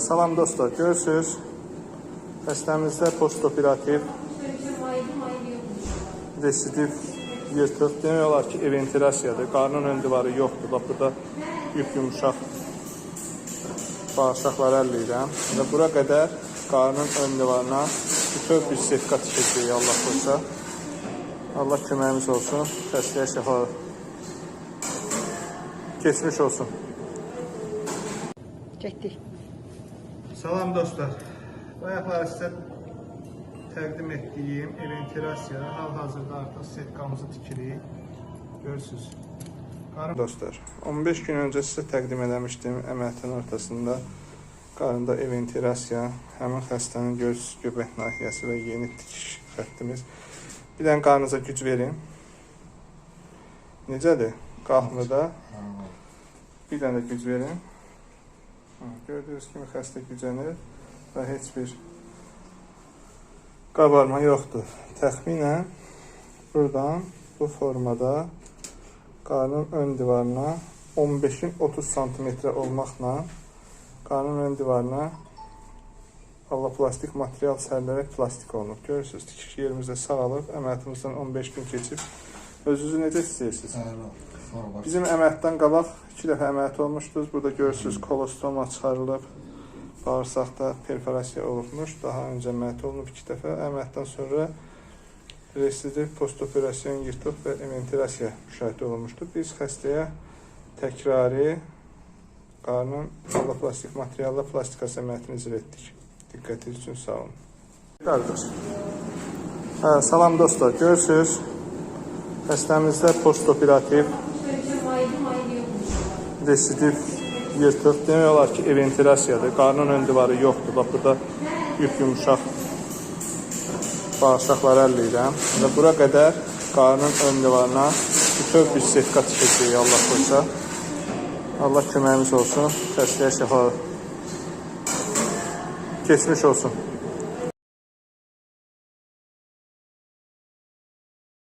Salam dostlar, görürsüz. Xəstəmizdə postoperativ residiv yırtıq. Demək olar ki, eventilasiyadır. Qarnın ön divarı yoxdur. Bax, burada yük yumuşaq bağırsaqları əlləyirirəm. Və bura qədər qarnın ön divarına bütöv bir setka tikəcəyik Allah qoysa. Allah köməyimiz olsun. Xəstəyə şəfa keçmiş olsun. Getdik. Salam dostlar. Bayaqlar sizə təqdim etdiyim eventilasiya hal-hazırda artıq setkamızı tikirik. Görürsüz. Qarın dostlar, 15 gün öncə sizə təqdim eləmişdim əməliyyatın ortasında qarında eventilasiya, həmin xəstənin göz göbək nahiyəsi və yeni tikiş xəttimiz. Bir dənə qarnınıza güc verin. Necədir? Qalxmır da. Bir dənə də güc verin. Gördüyünüz kimi xəstə gücənir və heç bir qabarma yoxdur. Təxminən buradan bu formada qarnın ön divarına 15-in 30 sm olmaqla qarnın ön divarına alloplastik material sərlərək plastik olunub. Görürsüz, tikiş yerimizdə sağalıb, əməliyyatımızdan 15 gün keçib. Özünüzü necə hiss edirsiniz? Bizim əməliyyatdan qabaq iki dəfə əməliyyat olmuşdunuz. Burada görürsüz kolostoma çıxarılıb, bağırsaqda perforasiya olubmuş. Daha öncə əməliyyat olunub iki dəfə. Əməliyyatdan sonra residiv postoperasyon yırtıq və eventilasiya müşahidə olunmuşdu. Biz xəstəyə təkrari qarnın alloplastik materialla plastikası əməliyyatını icra etdik. Diqqətiniz üçün sağ olun. Qardaş. Hə, salam dostlar. Görürsüz, xəstəmizdə postoperativ residiv yırtıq. Demək olar ki, eventilasiyadır. Qarnın ön divarı yoxdur. Bax, burada yük yumuşaq bağırsaqları əlləyirirəm. Və bura qədər qarnın ön divarına bütöv bir setka tikəcəyik Allah qoysa. Allah köməyimiz olsun. Xəstəyə şəfa keçmiş olsun.